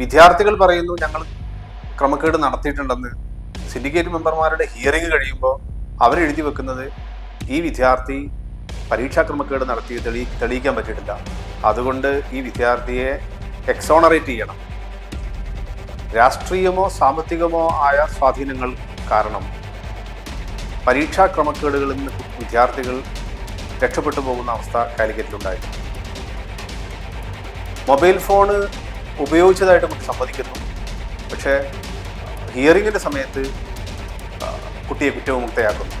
വിദ്യാർത്ഥികൾ പറയുന്നു ഞങ്ങൾ ക്രമക്കേട് നടത്തിയിട്ടുണ്ടെന്ന്. സിൻഡിക്കേറ്റ് മെമ്പർമാരുടെ ഹിയറിംഗ് കഴിയുമ്പോൾ അവരെഴുതി വെക്കുന്നത് ഈ വിദ്യാർത്ഥി പരീക്ഷാ ക്രമക്കേട് നടത്തി തെളി തെളിയിക്കാൻ പറ്റിയിട്ടില്ല. അതുകൊണ്ട് ഈ വിദ്യാർത്ഥിയെ എക്സോണറേറ്റ് ചെയ്യണം. രാഷ്ട്രീയമോ സാമ്പത്തികമോ ആയ സ്വാധീനങ്ങൾ കാരണം പരീക്ഷാ ക്രമക്കേടുകളിൽ നിന്ന് വിദ്യാർത്ഥികൾ രക്ഷപ്പെട്ടു പോകുന്ന അവസ്ഥ കാലിക്കറ്റിലുണ്ടായിട്ടുണ്ട് മൊബൈൽ ഫോണ് ഉപയോഗിച്ചതായിട്ട് കുട്ടി സമ്മതിക്കുന്നു. പക്ഷേ ഹിയറിങ്ങിന്റെ സമയത്ത് കുട്ടിയെ കുറ്റവിമുക്തയാക്കുന്നു.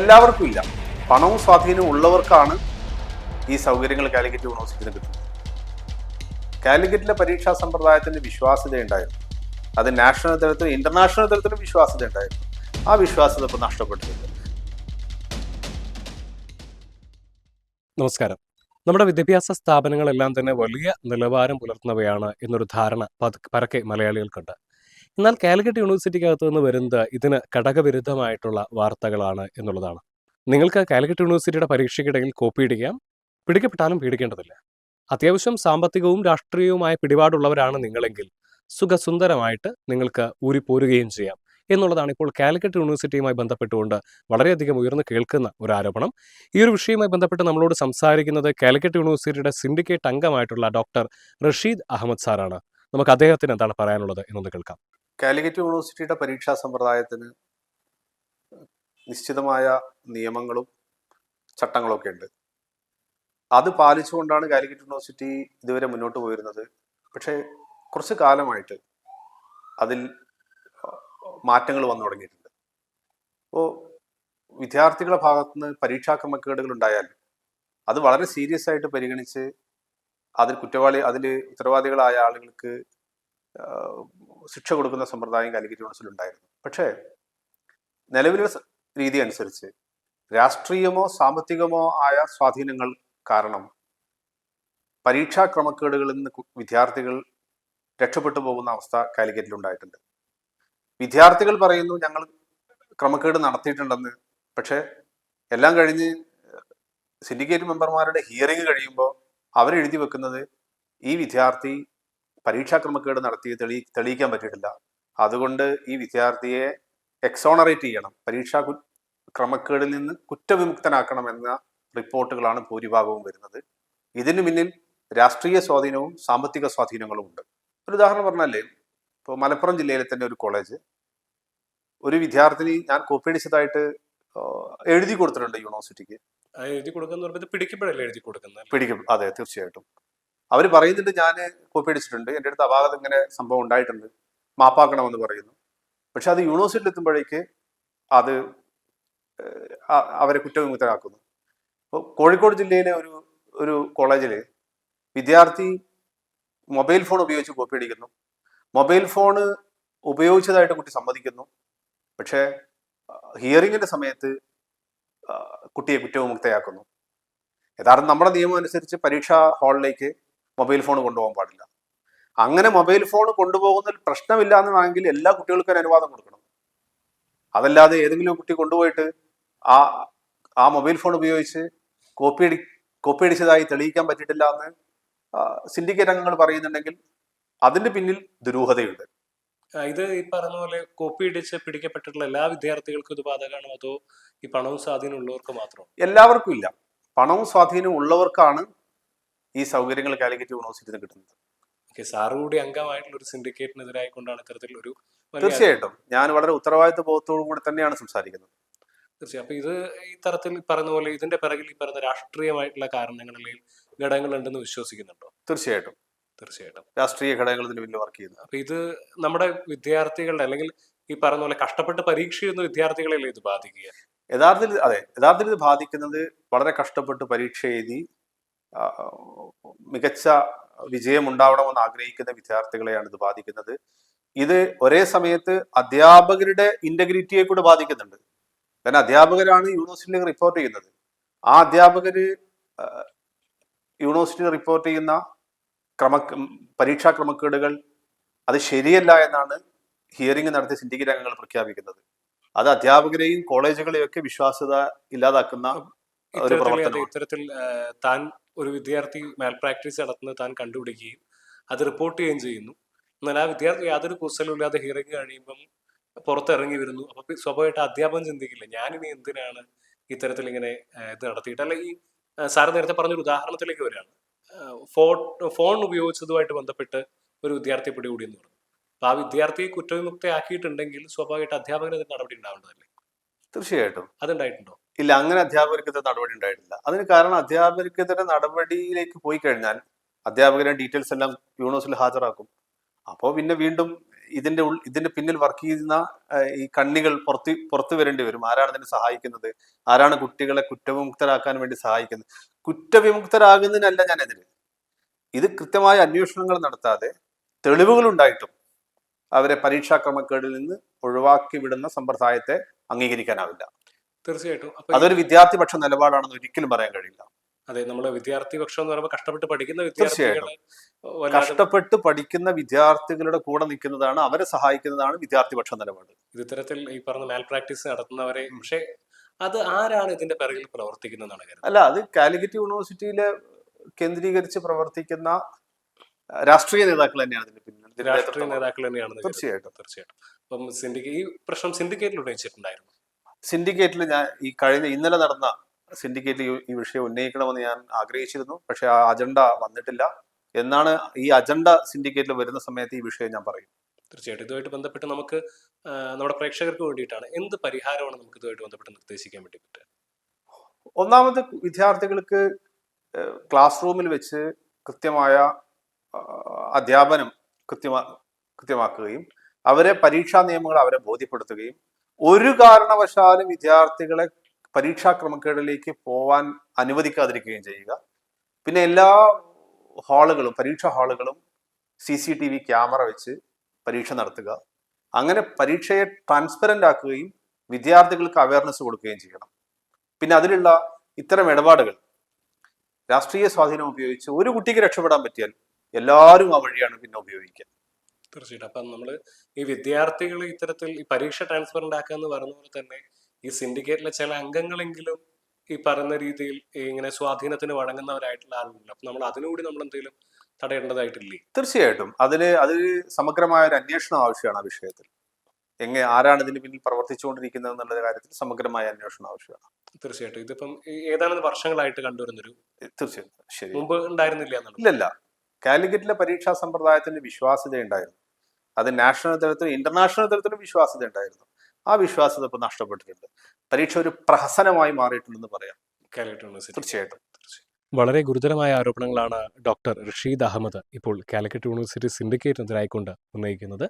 എല്ലാവർക്കും ഇല്ല. പണവും സ്വാധീനവും ഉള്ളവർക്കാണ് ഈ സൗകര്യങ്ങൾ കാലിക്കറ്റ് യൂണിവേഴ്സിറ്റിയിൽ കിട്ടുന്നത്. കാലിക്കറ്റിലെ പരീക്ഷാ സമ്പ്രദായത്തിന് വിശ്വാസ്യത ഉണ്ടായിരുന്നു. അത് നാഷണൽ തലത്തിലും ഇന്റർനാഷണൽ തലത്തിലും വിശ്വാസ്യത ഉണ്ടായിരുന്നു. ആ വിശ്വാസ്യത ഇപ്പോൾ നഷ്ടപ്പെട്ടിട്ടുണ്ട്. നമസ്കാരം. നമ്മുടെ വിദ്യാഭ്യാസ സ്ഥാപനങ്ങളെല്ലാം തന്നെ വലിയ നിലവാരം പുലർത്തുന്നവയാണ് എന്നൊരു ധാരണ പരക്കെ മലയാളികൾക്കുണ്ട്. എന്നാൽ കാലിക്കറ്റ് യൂണിവേഴ്സിറ്റിക്കകത്ത് നിന്ന് വരുന്നത് ഇതിന് ഘടകവിരുദ്ധമായിട്ടുള്ള വാർത്തകളാണ് എന്നുള്ളതാണ്. നിങ്ങൾക്ക് കാലിക്കറ്റ് യൂണിവേഴ്സിറ്റിയുടെ പരീക്ഷയ്ക്കിടയിൽ കോപ്പി ഇടിക്കാം പിടിക്കപ്പെട്ടാലും പീഡിക്കേണ്ടതില്ല അത്യാവശ്യം സാമ്പത്തികവും രാഷ്ട്രീയവുമായ പിടിപാടുള്ളവരാണ് നിങ്ങളെങ്കിൽ സുഖസുന്ദരമായിട്ട് നിങ്ങൾക്ക് ഊരിപ്പോരുകയും ചെയ്യാം. എന്നുള്ളതാണ് ഇപ്പോൾ കാലിക്കറ്റ് യൂണിവേഴ്സിറ്റിയുമായി ബന്ധപ്പെട്ടുകൊണ്ട് വളരെയധികം ഉയർന്നു കേൾക്കുന്ന ഒരു ആരോപണം. ഈ ഒരു വിഷയവുമായി ബന്ധപ്പെട്ട് നമ്മളോട് സംസാരിക്കുന്നത് കാലിക്കറ്റ് യൂണിവേഴ്സിറ്റിയുടെ സിൻഡിക്കേറ്റ് അംഗമായിട്ടുള്ള ഡോക്ടർ റഷീദ് അഹമ്മദ് സാറാണ്. നമുക്ക് അദ്ദേഹത്തിന് എന്താണ് പറയാനുള്ളത് എന്നൊന്ന് കേൾക്കാം. കാലിക്കറ്റ് യൂണിവേഴ്സിറ്റിയുടെ പരീക്ഷാ സമ്പ്രദായത്തിന് നിശ്ചിതമായ നിയമങ്ങളും ചട്ടങ്ങളൊക്കെ ഉണ്ട്. അത് പാലിച്ചുകൊണ്ടാണ് കാലിക്കറ്റ് യൂണിവേഴ്സിറ്റി ഇതുവരെ മുന്നോട്ട് പോയിരുന്നത്. പക്ഷേ കുറച്ച് കാലമായിട്ട് അതിൽ മാറ്റങ്ങൾ വന്നു തുടങ്ങിയിട്ടുണ്ട്. അപ്പോൾ വിദ്യാർത്ഥികളുടെ ഭാഗത്തുനിന്ന് പരീക്ഷാ ക്രമക്കേടുകൾ ഉണ്ടായാൽ അത് വളരെ സീരിയസ് ആയിട്ട് പരിഗണിച്ച് അതിൽ കുറ്റവാളി അതിൽ ഉത്തരവാദികളായ ആളുകൾക്ക് ശിക്ഷ കൊടുക്കുന്ന സമ്പ്രദായം കാലിക്കറ്റ് യൂണിവേഴ്സിൽ ഉണ്ടായിരുന്നു. പക്ഷേ നിലവിലെ രീതി അനുസരിച്ച് രാഷ്ട്രീയമോ സാമ്പത്തികമോ ആയ സ്വാധീനങ്ങൾ കാരണം പരീക്ഷാ ക്രമക്കേടുകളിൽ നിന്ന് വിദ്യാർത്ഥികൾ രക്ഷപ്പെട്ടു പോകുന്ന അവസ്ഥ കാലിക്കറ്റിൽ ഉണ്ടായിട്ടുണ്ട്. വിദ്യാർത്ഥികൾ പറയുന്നു ഞങ്ങൾ ക്രമക്കേട് നടത്തിയിട്ടുണ്ടെന്ന്. പക്ഷേ എല്ലാം കഴിഞ്ഞ് സിൻഡിക്കേറ്റ് മെമ്പർമാരുടെ ഹിയറിംഗ് കഴിയുമ്പോൾ അവരെഴുതി വെക്കുന്നത് ഈ വിദ്യാർത്ഥി പരീക്ഷാ ക്രമക്കേട് നടത്തി തെളി തെളിയിക്കാൻ പറ്റിയിട്ടില്ല. അതുകൊണ്ട് ഈ വിദ്യാർത്ഥിയെ എക്സോണറേറ്റ് ചെയ്യണം. പരീക്ഷാ ക്രമക്കേടിൽ നിന്ന് കുറ്റവിമുക്തനാക്കണം എന്ന റിപ്പോർട്ടുകളാണ് ഭൂരിഭാഗവും വരുന്നത്. ഇതിന് പിന്നിൽ രാഷ്ട്രീയ സ്വാധീനവും സാമ്പത്തിക സ്വാധീനങ്ങളും ഉണ്ട്. ഒരു ഉദാഹരണം പറഞ്ഞാലേ ഇപ്പോൾ മലപ്പുറം ജില്ലയിലെ തന്നെ ഒരു കോളേജ് ഒരു വിദ്യാർത്ഥിനി ഞാൻ കോപ്പി അടിച്ചതായിട്ട് എഴുതി കൊടുത്തിട്ടുണ്ട് യൂണിവേഴ്സിറ്റിക്ക് എഴുതി കൊടുക്കുന്ന പിടിക്കപ്പെടല്ലേ എഴുതി കൊടുക്കുന്നത്? പിടിക്കും. അതെ തീർച്ചയായിട്ടും. അവർ പറയുന്നുണ്ട് ഞാൻ കോപ്പി അടിച്ചിട്ടുണ്ട് എന്റെ അടുത്ത് അപാകത ഇങ്ങനെ സംഭവം ഉണ്ടായിട്ടുണ്ട്. മാപ്പാക്കണമെന്ന് പറയുന്നു. പക്ഷെ അത് യൂണിവേഴ്സിറ്റിയിൽ എത്തുമ്പോഴേക്ക് അത് അവരെ കുറ്റവിമുക്തരാക്കുന്നു. അപ്പോൾ കോഴിക്കോട് ജില്ലയിലെ ഒരു ഒരു കോളേജിൽ വിദ്യാർത്ഥി മൊബൈൽ ഫോൺ ഉപയോഗിച്ച് കോപ്പി അടിക്കുന്നു മൊബൈൽ ഫോണ് ഉപയോഗിച്ചതായിട്ട് കുട്ടി സമ്മതിക്കുന്നു. പക്ഷേ ഹിയറിങ്ങിന്റെ സമയത്ത് കുട്ടിയെ കുറ്റവിമുക്തയാക്കുന്നു. യഥാർത്ഥം നമ്മുടെ നിയമം അനുസരിച്ച് പരീക്ഷാ ഹാളിലേക്ക് മൊബൈൽ ഫോൺ കൊണ്ടുപോകാൻ പാടില്ല. അങ്ങനെ മൊബൈൽ ഫോൺ കൊണ്ടുപോകുന്നതിൽ പ്രശ്നമില്ല എന്നാണെങ്കിൽ എല്ലാ കുട്ടികൾക്കും അനുവാദം കൊടുക്കണം. അതല്ലാതെ ഏതെങ്കിലും കുട്ടി കൊണ്ടുപോയിട്ട് ആ ആ മൊബൈൽ ഫോൺ ഉപയോഗിച്ച് കോപ്പി അടി കോപ്പി അടിച്ചതായി തെളിയിക്കാൻ പറ്റിയിട്ടില്ല എന്ന് സിൻഡിക്കേറ്റ് അംഗങ്ങൾ പറയുന്നുണ്ടെങ്കിൽ അതിന്റെ പിന്നിൽ ദുരൂഹതയുണ്ട്. ഇത് ഈ പറഞ്ഞ പോലെ കോപ്പി അടിച്ച് പിടിക്കപ്പെട്ടിട്ടുള്ള എല്ലാ വിദ്യാർത്ഥികൾക്കും ഇത് ബാധകമാണോ? അതോ ഈ പണവും സ്വാധീനം ഉള്ളവർക്ക് മാത്രം എല്ലാവർക്കും ഇല്ല. പണവും സ്വാധീനവും ഉള്ളവർക്കാണ് ഈ സൗകര്യങ്ങൾ കാലിക്കറ്റ് യൂണിവേഴ്സിറ്റി നിന്ന് കിട്ടുന്നത്. ഓക്കെ സാറ് കൂടി അംഗമായിട്ടുള്ള ഒരു സിൻഡിക്കേറ്റിനെതിരായിക്കൊണ്ടാണ് വലിയ തീർച്ചയായിട്ടും. ഞാൻ വളരെ ഉത്തരവാദിത്വ ബോധത്തോടു കൂടി തന്നെയാണ് സംസാരിക്കുന്നത്. തീർച്ചയായും. അപ്പൊ ഇത് ഈ തരത്തിൽ പറഞ്ഞ പോലെ ഇതിന്റെ പിറകിൽ ഈ പറയുന്ന രാഷ്ട്രീയമായിട്ടുള്ള കാരണങ്ങൾ അല്ലെങ്കിൽ ഘടകങ്ങളുണ്ടെന്ന് വിശ്വസിക്കുന്നുണ്ടോ? തീർച്ചയായിട്ടും. തീർച്ചയായിട്ടും. രാഷ്ട്രീയ ഘടകങ്ങൾ ഇതിന് വലിയ വർക്ക് ചെയ്യുന്നത്. അപ്പൊ ഇത് നമ്മുടെ വിദ്യാർത്ഥികളുടെ അല്ലെങ്കിൽ ഈ പറഞ്ഞ പോലെ കഷ്ടപ്പെട്ട് പരീക്ഷ ചെയ്യുന്ന വിദ്യാർത്ഥികളെയല്ലേ ഇത് ബാധിക്കുക? യഥാർത്ഥത്തിൽ അതെ യഥാർത്ഥത്തിൽ ഇത് ബാധിക്കുന്നത് വളരെ കഷ്ടപ്പെട്ട് പരീക്ഷ എഴുതി മികച്ച വിജയം ഉണ്ടാവണമെന്ന് ആഗ്രഹിക്കുന്ന വിദ്യാർത്ഥികളെയാണ് ഇത് ബാധിക്കുന്നത്. ഇത് ഒരേ സമയത്ത് അധ്യാപകരുടെ ഇന്റഗ്രിറ്റിയെ കൂടെ ബാധിക്കുന്നുണ്ട്. കാരണം അധ്യാപകരാണ് യൂണിവേഴ്സിറ്റിയിലേക്ക് റിപ്പോർട്ട് ചെയ്യുന്നത്. ആ അധ്യാപകര് യൂണിവേഴ്സിറ്റി റിപ്പോർട്ട് ചെയ്യുന്ന ക്രമ പരീക്ഷാ ക്രമക്കേടുകൾ അത് ശരിയല്ല എന്നാണ് ഹിയറിംഗ് നടത്തിയ സിൻഡിക്കേറ്റ് അംഗങ്ങൾ പ്രഖ്യാപിക്കുന്നത്. അത് അധ്യാപകരെയും കോളേജുകളെയും ഒക്കെ വിശ്വാസ്യത ഇല്ലാതാക്കുന്ന ഒരു പ്രവർത്തനമാണ്. ഇത്തരത്തിൽ താൻ ഒരു വിദ്യാർത്ഥി മാൽ പ്രാക്ടീസ് നടത്തുന്നത് താൻ കണ്ടുപിടിക്കുകയും അത് റിപ്പോർട്ട് ചെയ്യുകയും ചെയ്യുന്നു. എന്നാൽ ആ വിദ്യാർത്ഥി യാതൊരു കുസലും ഇല്ലാതെ ഹിയറിംഗ് കഴിയുമ്പം പുറത്തിറങ്ങി വരുന്നു. അപ്പൊ സ്വാഭാവികമായിട്ട് അധ്യാപകൻ ചിന്തിക്കില്ല ഞാനിനി എന്തിനാണ് ഇത്തരത്തിൽ ഇങ്ങനെ ഇത് നടത്തിയിട്ട്? അല്ല ഈ സാറ് നേരത്തെ പറഞ്ഞൊരു ഉദാഹരണത്തിലേക്ക് വരികയാണ്. ഫോൺ ഫോൺ ഉപയോഗിച്ചതുമായിട്ട് ബന്ധപ്പെട്ട് ഒരു വിദ്യാർത്ഥി പിടികൂടി എന്ന് പറഞ്ഞു. അപ്പൊ ആ വിദ്യാർത്ഥിയെ കുറ്റവിമുക്തയാക്കിയിട്ടുണ്ടെങ്കിൽ സ്വാഭാവികമായിട്ട് അധ്യാപകന് അതിന് നടപടി ഉണ്ടാവേണ്ടതല്ലേ? തീർച്ചയായിട്ടും. അതുണ്ടായിട്ടുണ്ടോ? ഇല്ല അങ്ങനെ അധ്യാപകർക്കെതിരെ നടപടി ഉണ്ടായിട്ടില്ല. അതിന് കാരണം അധ്യാപകർക്കെതിരെ നടപടിയിലേക്ക് പോയി കഴിഞ്ഞാൽ അധ്യാപകരെ ഡീറ്റെയിൽസ് എല്ലാം യൂണിവേഴ്സിൽ ഹാജരാക്കും. അപ്പോൾ പിന്നെ വീണ്ടും ഇതിന്റെ ഉൾ ഇതിന്റെ പിന്നിൽ വർക്ക് ചെയ്യുന്ന ഈ കണ്ണികൾ പുറത്ത് പുറത്തു വരേണ്ടി വരും. ആരാണ് ഇതിനെ സഹായിക്കുന്നത്? ആരാണ് കുട്ടികളെ കുറ്റവിമുക്തരാക്കാൻ വേണ്ടി സഹായിക്കുന്നത്? കുറ്റവിമുക്തരാകുന്നതിനല്ല ഞാൻ എതിര് ഇത് കൃത്യമായ അന്വേഷണങ്ങൾ നടത്താതെ തെളിവുകൾ ഉണ്ടായിട്ടും അവരെ പരീക്ഷാ ക്രമക്കേടിൽ നിന്ന് ഒഴിവാക്കി വിടുന്ന സമ്പ്രദായത്തെ അംഗീകരിക്കാനാവില്ല. തീർച്ചയായിട്ടും. അതൊരു വിദ്യാർത്ഥി പക്ഷ നിലപാടാണെന്ന് ഒരിക്കലും പറയാൻ കഴിയില്ല. അതെ നമ്മുടെ വിദ്യാർത്ഥി പക്ഷം എന്ന് പറയുമ്പോൾ കഷ്ടപ്പെട്ട് പഠിക്കുന്ന. വിദ്യാർത്ഥികളെ കഷ്ടപ്പെട്ട് പഠിക്കുന്ന വിദ്യാർത്ഥികളുടെ കൂടെ നിൽക്കുന്നതാണ് അവരെ സഹായിക്കുന്നതാണ് വിദ്യാർത്ഥി പക്ഷം നിലപാട് ഇത് ഇത്തരത്തിൽ ഈ പറഞ്ഞ മാൽ പ്രാക്ടീസ് നടത്തുന്നവരെ പക്ഷേ അത് ആരാണ് ഇതിന്റെ പിറകിൽ പ്രവർത്തിക്കുന്നതാണ് അല്ല അത് കാലിക്കറ്റ് യൂണിവേഴ്സിറ്റിയിലെ കേന്ദ്രീകരിച്ച് പ്രവർത്തിക്കുന്ന രാഷ്ട്രീയ നേതാക്കൾ തന്നെയാണ് പിന്നിൽ രാഷ്ട്രീയ. നേതാക്കൾ തന്നെയാണ് തീർച്ചയായിട്ടും. തീർച്ചയായിട്ടും അപ്പം സിൻഡിക്കേറ്റ് ഈ പ്രശ്നം സിൻഡിക്കേറ്റിൽ ഉന്നയിച്ചിട്ടുണ്ടായിരുന്നു സിൻഡിക്കേറ്റിൽ ഞാൻ ഈ കഴിഞ്ഞ ഇന്നലെ നടന്ന സിൻഡിക്കേറ്റിൽ ഈ- വിഷയം ഉന്നയിക്കണമെന്ന് ഞാൻ ആഗ്രഹിച്ചിരുന്നു. പക്ഷെ ആ അജണ്ട വന്നിട്ടില്ല. എന്നാണ് ഈ അജണ്ട സിൻഡിക്കേറ്റിൽ വരുന്ന സമയത്ത് ഈ വിഷയം ഞാൻ പറയും. തീർച്ചയായിട്ടും. ഇതുമായിട്ട് ബന്ധപ്പെട്ട് നമുക്ക് നമ്മുടെ പ്രേക്ഷകർക്ക് വേണ്ടിയിട്ടാണ്. എന്ത് പരിഹാരമാണ് നമുക്ക് ഇതുമായിട്ട് ബന്ധപ്പെട്ട് നിർദ്ദേശിക്കാൻ വേണ്ടി പറ്റുക? ഒന്നാമത് വിദ്യാർത്ഥികൾക്ക് ക്ലാസ് റൂമിൽ വെച്ച് കൃത്യമായ അധ്യാപനം കൃത്യമാ കൃത്യമാക്കുകയും അവരെ പരീക്ഷാ നിയമങ്ങൾ അവരെ ബോധ്യപ്പെടുത്തുകയും ഒരു കാരണവശാലും വിദ്യാർത്ഥികളെ പരീക്ഷാ ക്രമക്കേടിലേക്ക് പോവാൻ അനുവദിക്കാതിരിക്കുകയും ചെയ്യുക. പിന്നെ എല്ലാ ഹാളുകളും പരീക്ഷാ ഹാളുകളും C C T V camera വെച്ച് പരീക്ഷ നടത്തുക. അങ്ങനെ പരീക്ഷയെ ട്രാൻസ്പെറന്റ് ആക്കുകയും വിദ്യാർത്ഥികൾക്ക് അവയർനെസ് കൊടുക്കുകയും ചെയ്യണം. പിന്നെ അതിലുള്ള ഇത്തരം ഇടപാടുകൾ. രാഷ്ട്രീയ സ്വാധീനം ഉപയോഗിച്ച് ഒരു കുട്ടിക്ക് രക്ഷപ്പെടാൻ പറ്റിയാൽ എല്ലാവരും ആ വഴിയാണ് പിന്നെ ഉപയോഗിക്കുക. തീർച്ചയായിട്ടും. അപ്പം നമ്മൾ ഈ വിദ്യാർത്ഥികൾ ഇത്തരത്തിൽ ഈ പരീക്ഷ ട്രാൻസ്ഫർ ആക്കുക എന്ന് പറഞ്ഞ പോലെ തന്നെ ഈ സിൻഡിക്കേറ്റിലെ ചില അംഗങ്ങളെങ്കിലും ഈ പറയുന്ന രീതിയിൽ ഇങ്ങനെ സ്വാധീനത്തിന് വഴങ്ങുന്നവരായിട്ടുള്ള ആളുകളുണ്ട്. അപ്പൊ നമ്മൾ അതിനുകൂടി നമ്മൾ എന്തെങ്കിലും തടയേണ്ടതായിട്ടില്ലേ? തീർച്ചയായിട്ടും. അതിന് അതിന് സമഗ്രമായ ഒരു അന്വേഷണം ആവശ്യമാണ് ആ വിഷയത്തിൽ. എങ്ങനെ ആരാണ് ഇതിന് പിന്നിൽ പ്രവർത്തിച്ചുകൊണ്ടിരിക്കുന്നത് എന്നുള്ള കാര്യത്തിൽ സമഗ്രമായ അന്വേഷണം ആവശ്യമാണ്. തീർച്ചയായിട്ടും. ഇതിപ്പം ഏതാനും വർഷങ്ങളായിട്ട് കണ്ടുവരുന്നൊരു തീർച്ചയായിട്ടും. ശരി. മുമ്പ് ഉണ്ടായിരുന്നില്ല എന്നുള്ളത്. ഇല്ലല്ല. കാലിക്കറ്റിലെ പരീക്ഷാ സമ്പ്രദായത്തിന് വിശ്വാസ്യത ഉണ്ടായിരുന്നു അത് നാഷണൽ തലത്തിലും ഇന്റർനാഷണൽ തലത്തിലും വിശ്വാസ്യത ഉണ്ടായിരുന്നു ആ വിശ്വാസ്യത ഇപ്പൊ നഷ്ടപ്പെട്ടിട്ടുണ്ട്. പരീക്ഷ ഒരു പ്രഹസനമായി മാറിയിട്ടുണ്ടെന്ന് പറയാം. കാലിക്കറ്റ് യൂണിവേഴ്സിറ്റി. തീർച്ചയായിട്ടും. വളരെ ഗുരുതരമായ ആരോപണങ്ങളാണ് ഡോക്ടർ റഷീദ് അഹമ്മദ് ഇപ്പോൾ കാലിക്കറ്റ് യൂണിവേഴ്സിറ്റി സിൻഡിക്കേറ്റിനെതിരായിക്കൊണ്ട് ഉന്നയിക്കുന്നത്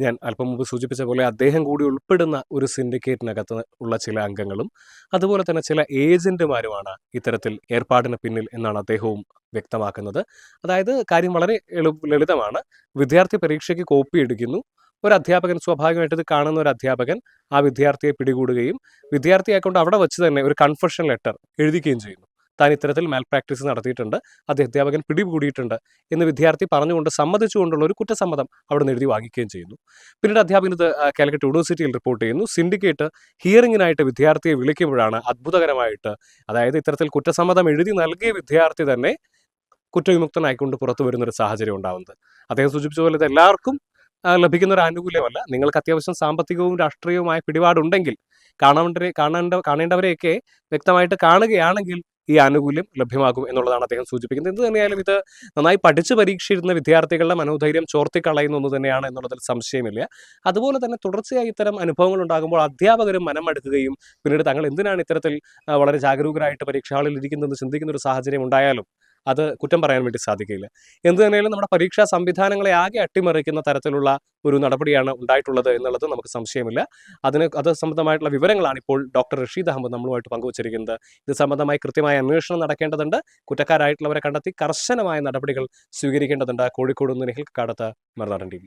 ഞാൻ അല്പം മുമ്പ് സൂചിപ്പിച്ച പോലെ അദ്ദേഹം കൂടി ഉൾപ്പെടുന്ന ഒരു സിൻഡിക്കേറ്റിനകത്ത് ഉള്ള ചില അംഗങ്ങളും അതുപോലെ തന്നെ ചില ഏജന്റുമാരുമാണ് ഇത്തരത്തിൽ ഏർപ്പാടിന് പിന്നിൽ എന്നാണ് അദ്ദേഹവും വ്യക്തമാക്കുന്നത്. അതായത് കാര്യം വളരെ ലളിതമാണ്. വിദ്യാർത്ഥി പരീക്ഷയ്ക്ക് കോപ്പി എടുക്കുന്നു. ഒരു അധ്യാപകൻ സ്വാഭാവികമായിട്ട് ഇത് കാണുന്ന ഒരു അധ്യാപകൻ ആ വിദ്യാർത്ഥിയെ പിടികൂടുകയും വിദ്യാർത്ഥിയെക്കൊണ്ട് അവിടെ വെച്ച് തന്നെ ഒരു കൺഫഷൻ ലെറ്റർ എഴുതിക്കുകയും ചെയ്യുന്നു. താൻ ഇത്തരത്തിൽ മാൽ പ്രാക്ടീസ് നടത്തിയിട്ടുണ്ട്. അത് അധ്യാപകൻ പിടികൂടിയിട്ടുണ്ട് എന്ന് വിദ്യാർത്ഥി പറഞ്ഞുകൊണ്ട് സമ്മതിച്ചുകൊണ്ടുള്ള ഒരു കുറ്റസമ്മതം അവിടെ എഴുതി വാങ്ങിക്കുകയും ചെയ്യുന്നു. പിന്നീട് അധ്യാപകൻ ഇത് കാലിക്കറ്റ് യൂണിവേഴ്സിറ്റിയിൽ റിപ്പോർട്ട് ചെയ്യുന്നു. സിൻഡിക്കേറ്റ് ഹിയറിങ്ങിനായിട്ട് വിദ്യാർത്ഥിയെ വിളിക്കുമ്പോഴാണ് അത്ഭുതകരമായിട്ട് അതായത് ഇത്തരത്തിൽ കുറ്റസമ്മതം എഴുതി നൽകിയ വിദ്യാർത്ഥി തന്നെ കുറ്റവിമുക്തനായിക്കൊണ്ട് പുറത്തു വരുന്ന ഒരു സാഹചര്യം ഉണ്ടാകുന്നത് അദ്ദേഹം സൂചിപ്പിച്ച പോലെ ഇത് എല്ലാവർക്കും ലഭിക്കുന്ന ഒരു ആനുകൂല്യമല്ല. നിങ്ങൾക്ക് അത്യാവശ്യം സാമ്പത്തികവും രാഷ്ട്രീയവുമായ പിടിപാടുണ്ടെങ്കിൽ കാണേണ്ട കാണേണ്ട കാണേണ്ടവരെയൊക്കെ വ്യക്തമായിട്ട് കാണുകയാണെങ്കിൽ ഈ ആനുകൂല്യം ലഭ്യമാകും എന്നുള്ളതാണ് അദ്ദേഹം സൂചിപ്പിക്കുന്നത്. എന്ത് തന്നെയായാലും ഇത് നന്നായി പഠിച്ച് പരീക്ഷയിരുന്ന വിദ്യാർത്ഥികളുടെ മനോധൈര്യം ചോർത്തിക്കളയുന്ന ഒന്ന് തന്നെയാണ് എന്നുള്ളതിൽ സംശയമില്ല. അതുപോലെ തന്നെ തുടർച്ചയായി ഇത്തരം അനുഭവങ്ങൾ ഉണ്ടാകുമ്പോൾ അധ്യാപകരും മനമടുക്കുകയും പിന്നീട് തങ്ങൾ എന്തിനാണ് ഇത്തരത്തിൽ വളരെ ജാഗരൂകരായിട്ട് പരീക്ഷാളിൽ ഇരിക്കുന്നതെന്ന് ചിന്തിക്കുന്ന ഒരു സാഹചര്യം ഉണ്ടായാലും അത് കുറ്റം പറയാൻ വേണ്ടി സാധിക്കില്ല എന്ത് തന്നെയാലും നമ്മുടെ പരീക്ഷാ സംവിധാനങ്ങളെ ആകെ അട്ടിമറിക്കുന്ന തരത്തിലുള്ള ഒരു നടപടിയാണ് ഉണ്ടായിട്ടുള്ളത് എന്നുള്ളത് നമുക്ക് സംശയമില്ല. അതിന് അത് സംബന്ധമായിട്ടുള്ള വിവരങ്ങളാണ് ഇപ്പോൾ ഡോക്ടർ റഷീദ് അഹമ്മദ് നമ്മളുമായിട്ട് പങ്കുവച്ചിരിക്കുന്നത്. ഇത് സംബന്ധമായി കൃത്യമായ അന്വേഷണം നടക്കേണ്ടതുണ്ട്. കുറ്റക്കാരായിട്ടുള്ളവരെ കണ്ടെത്തി കർശനമായ നടപടികൾ സ്വീകരിക്കേണ്ടതുണ്ട്. കോഴിക്കോട് നിന്ന് നിഹിൽ മറുനാടൻ ടി